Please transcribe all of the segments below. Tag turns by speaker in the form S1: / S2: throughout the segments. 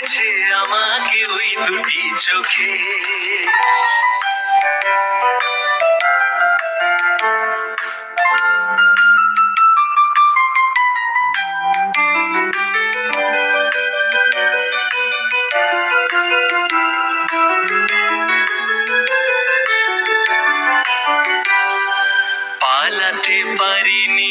S1: করেছে আমাকে ওই দুটি চোখে। পালাতে পারিনি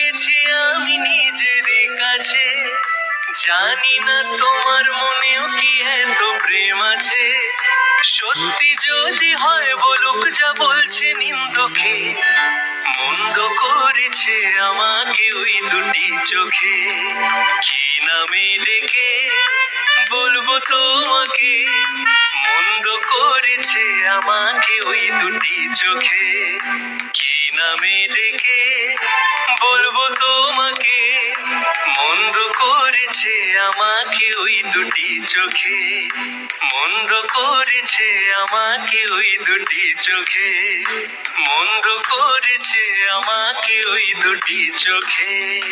S1: কি এত প্রেম আছে। সত্যি যদি হয় বলুক যা বলছে নিন্দুকে, মন্দ করেছে আমাকে ওই দুটি চোখে। কি নামে ডেকে বলব তোমাকে? মন্দ করেছে আমাকে ওই দুটি চোখে। কি নামে ডেকে বলব তোমাকে? মন্দ করেছে আমাকে ওই দুটি চোখে। মন্দ করেছে আমাকে ওই দুটি চোখে। মন্দ করেছে আমাকে ওই দুটি চোখে।